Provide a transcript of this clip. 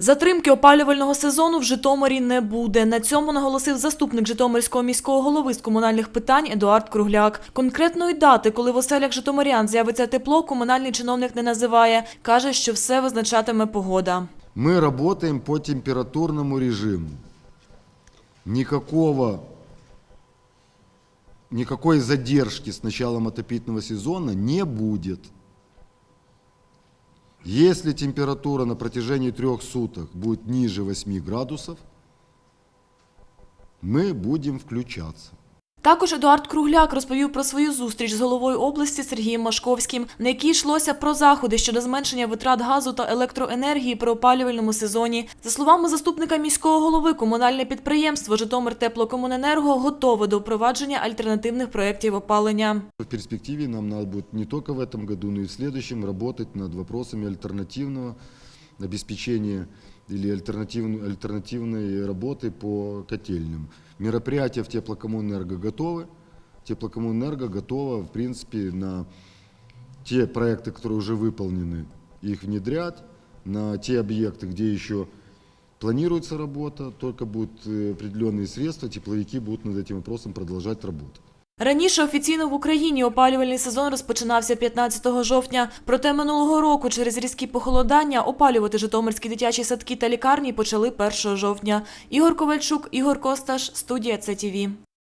Затримки опалювального сезону в Житомирі не буде. На цьому наголосив заступник Житомирського міського голови з комунальних питань Едуард Кругляк. Конкретної дати, коли в оселях житомирян з'явиться тепло, комунальний чиновник не називає. Каже, що все визначатиме погода. Мы работаем по температурному режиму. Никакого, никакой задержки с началом отопительного сезона не будет. Если температура на протяжении трех суток будет ниже 8 градусов, мы будем включаться. Також Едуард Кругляк розповів про свою зустріч з головою області Сергієм Машковським, на якій йшлося про заходи щодо зменшення витрат газу та електроенергії при опалювальному сезоні. За словами заступника міського голови, комунальне підприємство Житомир Теплокомуненерго готове до впровадження альтернативних проєктів опалення. В перспективе нам надо будет не только в этом году, но и в следующем работать над вопросами альтернативного обеспечения или альтернативной, альтернативной работы по котельным. Мероприятия в теплокоммунэнерго готовы. Теплокоммунэнерго готова, в принципе, на те проекты, которые уже выполнены, их внедрять. На те объекты, где еще планируется работа, только будут э, определенные средства, тепловики будут над этим вопросом продолжать работать. Раніше офіційно в Україні опалювальний сезон розпочинався 15 жовтня. Проте минулого року через різкі похолодання опалювати житомирські дитячі садки та лікарні почали 1 жовтня. Ігор Ковальчук, Ігор Косташ, студія ЦТВ.